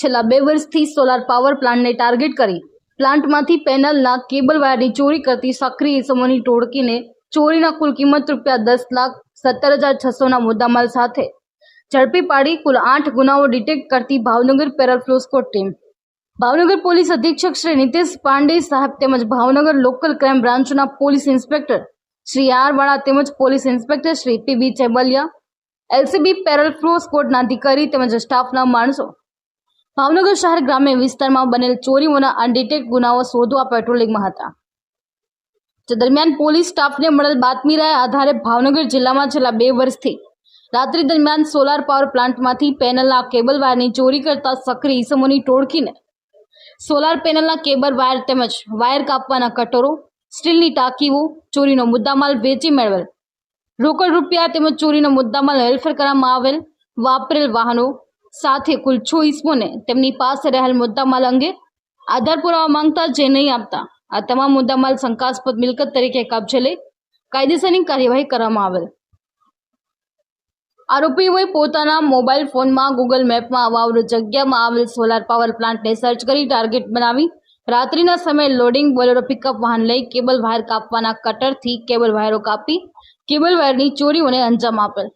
છેલ્લા બે વર્ષથી સોલાર પાવર પ્લાન્ટને ટાર્ગેટ કરી પ્લાન્ટમાંથી પેનલના કેબલ વાયરની ચોરી કરતી સક્રિય ઇસમોની ટોળકીને ચોરીના કુલ કિંમત રૂપિયા દસ લાખ સત્તર હજાર છસોના મુદ્દામાલ સાથે ઝડપી પાડી કુલ આઠ ગુનાઓ ડિટેક્ટ કરતી ભાવનગર પેરાફ્લોસ્કોટ ટીમ ભાવનગર પોલીસ અધિક્ષક શ્રી નિતેશ પાંડે સાહેબ તેમજ ભાવનગર લોકલ ક્રાઇમ બ્રાન્ચના police inspector Shri R Vala તેમજ police inspector Shri PB Chebaliya LCB parole સ્કોડના અધિકારી તેમજ સ્ટાફના માણસો ભાવનગર શહેર ગ્રામ્ય વિસ્તારમાં બનેલ ચોરીઓના અનડિટેક્ટ ગુનાઓ શોધવા પેટ્રોલિંગમાં હતા. જે દરમિયાન પોલીસ સ્ટાફને મળેલ બાતમીના આધારે ભાવનગર જિલ્લામાં છેલ્લા બે વર્ષથી રાત્રિ દરમિયાન સોલાર પાવર પ્લાન્ટમાંથી પેનલના કેબલ વાયરની ચોરી કરતા સક્રિય ઇસમોની ટોળકીને સોલાર પેનલના કેબલ વાયર તેમજ વાયર કાપવાના કટોરો, સ્ટીલની ટાંકીઓ, ચોરીનો મુદ્દામાલ વેચી મેળવેલ. રોકડ રૂપિયા તેમજ ચોરીનો મુદ્દામાલ હેરફેર કરવામાં આવેલ વાપરેલ વાહનો સાથે કુલ છ ઇસમોને તેમની પાસે રહેલ મુદ્દામાલ અંગે આધાર પુરાવા માંગતા જે નહીં આપતા. આ તમામ મુદ્દામાલ શંકાસ્પદ મિલકત તરીકે કબજે લઈ કાયદેસરની કાર્યવાહી કરવામાં આવેલ. આરોપીઓએ પોતાના મોબાઈલ ફોનમાં ગૂગલ મેપમાં અવાવરૂ જગ્યામાં આવેલ સોલાર પાવર પ્લાન્ટને સર્ચ કરી ટાર્ગેટ બનાવી રાત્રિના સમયે લોડિંગ બોલેરો પિકઅપ વાહન લઈ કેબલ વાયર કાપવાના કટરથી કેબલ વાયરો કાપી કેબલ વાયરની ચોરીઓને અંજામ આપેલ.